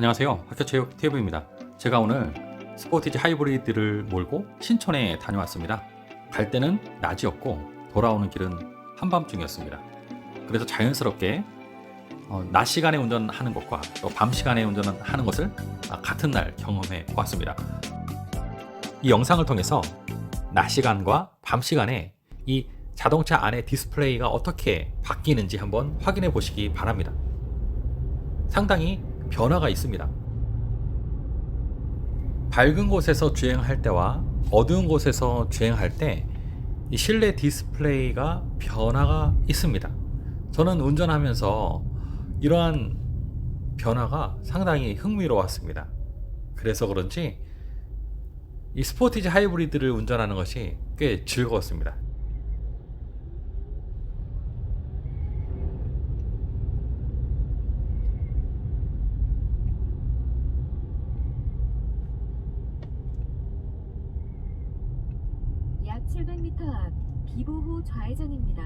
안녕하세요. 학교체육 TV입니다. 제가 오늘 스포티지 하이브리드를 몰고 신촌에 다녀왔습니다. 갈 때는 낮이었고 돌아오는 길은 한밤중이었습니다. 그래서 자연스럽게 어, 낮 시간에 운전하는 것과 또 밤 시간에 운전하는 것을 아, 같은 날 경험해 보았습니다. 이 영상을 통해서 낮 시간과 밤 시간에 이 자동차 안의 디스플레이가 어떻게 바뀌는지 한번 확인해 보시기 바랍니다. 상당히 변화가 있습니다. 밝은 곳에서 주행할 때와 어두운 곳에서 주행할 때이 실내 디스플레이가 변화가 있습니다. 저는 운전하면서 이러한 변화가 상당히 흥미로웠습니다. 그래서 그런지 이 스포티지 하이브리드를 운전하는 것이 꽤 즐거웠습니다. 약 700m 앞 비보호 좌회전입니다.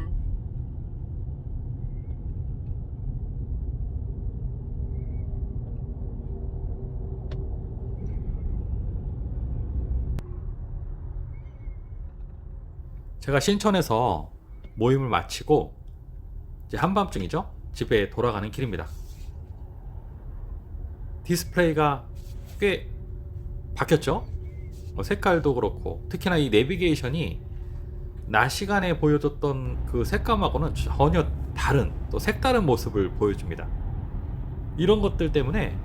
제가 신촌에서 모임을 마치고 이제 한밤중이죠. 집에 돌아가는 길입니다. 디스플레이가 꽤 바뀌었죠. 뭐 색깔도 그렇고 특히나 이 내비게이션이 낮 시간에 보여줬던 그 색감하고는 전혀 다른 또 색다른 모습을 보여줍니다. 이런 것들 때문에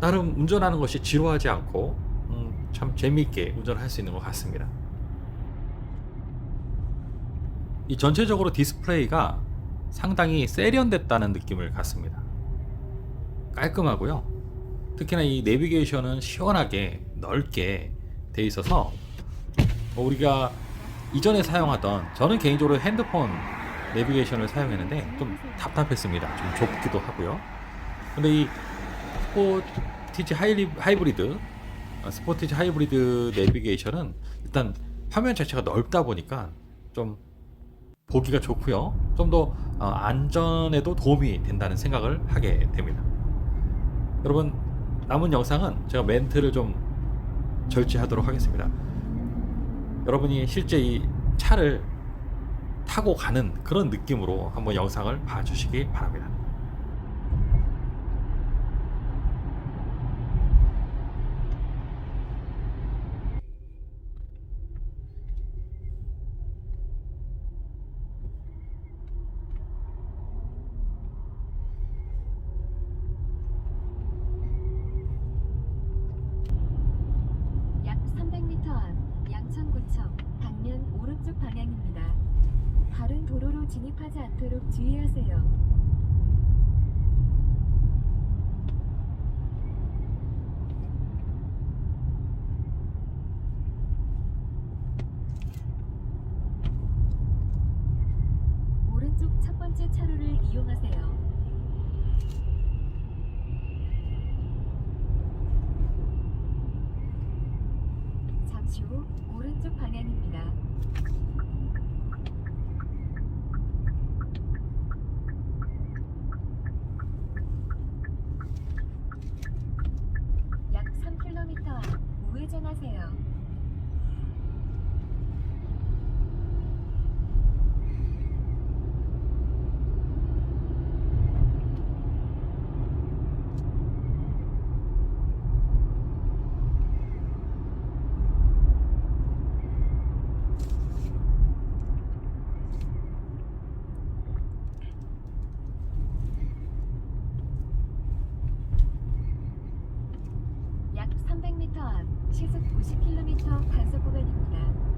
나름 운전하는 것이 지루하지 않고 음, 참 재미있게 운전할 수 있는 것 같습니다. 이 전체적으로 디스플레이가 상당히 세련됐다는 느낌을 갖습니다. 깔끔하고요. 특히나 이 내비게이션은 시원하게 넓게 돼 있어서 뭐 우리가 이전에 사용하던 저는 개인적으로 핸드폰 내비게이션을 사용했는데 좀 답답했습니다. 좀 좁기도 하고요. 근데 이 스포티지 하이, 하이브리드 어, 스포티지 하이브리드 내비게이션은 일단 화면 자체가 넓다 보니까 좀 보기가 좋고요. 좀 더 안전에도 도움이 된다는 생각을 하게 됩니다. 여러분 남은 영상은 제가 멘트를 좀 절제하도록 하겠습니다. 여러분이 실제 이 차를 타고 가는 그런 느낌으로 한번 영상을 봐주시기 바랍니다. 약 300m 앞 양천구청 오른쪽 방향입니다. 다른 도로로 진입하지 않도록 주의하세요. 오른쪽 첫 번째 차로를 이용하세요. 잠시 후 오른쪽 방향입니다. 약 3km 앞 우회전하세요. 약 300m 앞 시속 90km 단속 구간입니다.